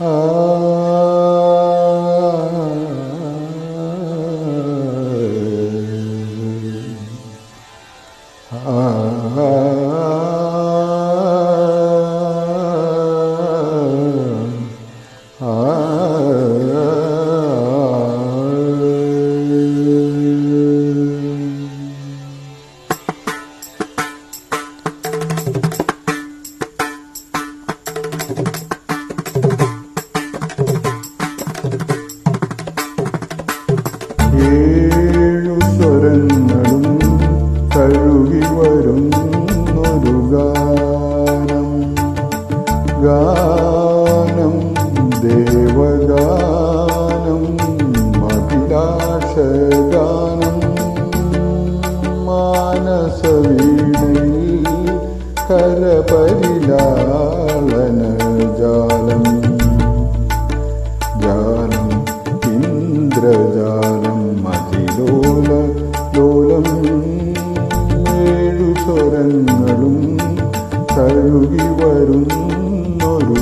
ഏഴു കരപരിലാളന ജാലം. ജാലം ഇന്ദ്രജാലം മതിലോല ലോലം ഏഴു സ്വരങ്ങളും തഴുകി വരുന്നൊരു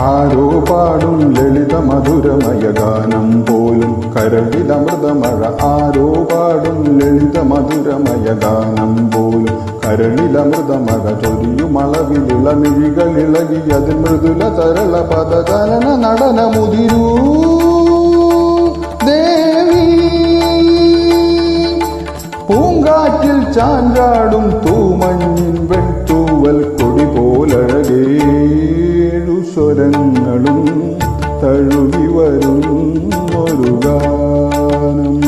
ആരോ പാടും ലളിത മധുരമയ ഗാനം പോലും കരളിലമൃതമഴ. ആരോ പാടും ലളിത മധുരമയ ഗാനം പോലും കരളിലമൃതമഴ. ചൊരിയുമളവിലിളമിഴികളിളകി അതിൽ മൃദുല തരള പദചലന നടനമുതിരൂ. ദേവി പൂങ്കാറ്റിൽ ചാഞ്ചാടും തൂമഞ്ഞിൻ സ്വരങ്ങളും തഴുകി ഒരു ഗാനം.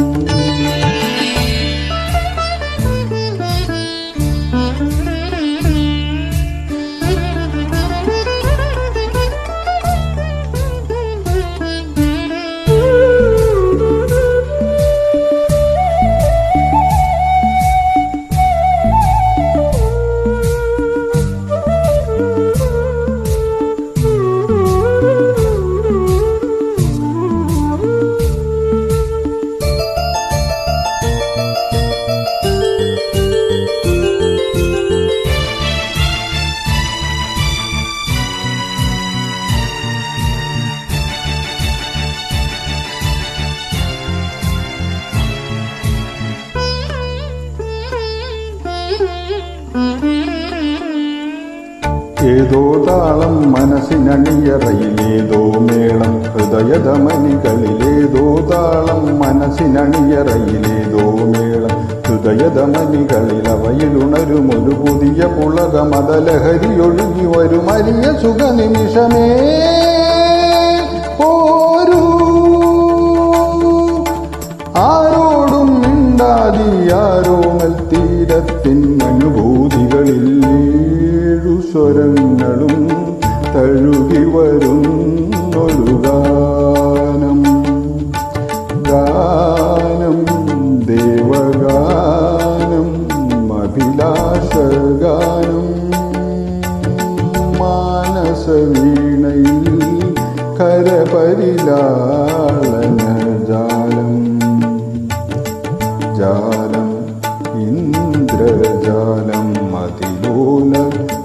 ഏതോ താളം മനസ്സിനണിയറയിലേതോ മേളം ഹൃദയധമനികളിൽ ഏതോ താളം മനസ്സിനണിയറയിലേതോ മേളം ഹൃദയധമനികളിൽ അവയിലുണരും ഒരു പുതിയ പുളക മതലഹരി ഒഴുകി വരും അരിയ സുഖനിമിഷമേ. പോരൂ. ആരോടും മിണ്ടാതിയാരോമൽ തീരത്തിൻ അനുഭൂതികളിൽ ഏഴു സ്വരങ്ങളും തഴുകി ഒരു ഗാനം. ഗാനം वीण करपरिलालनजालम् जालम् इन्द्रजालम् इन्द्रजालं मतिलोलोलम्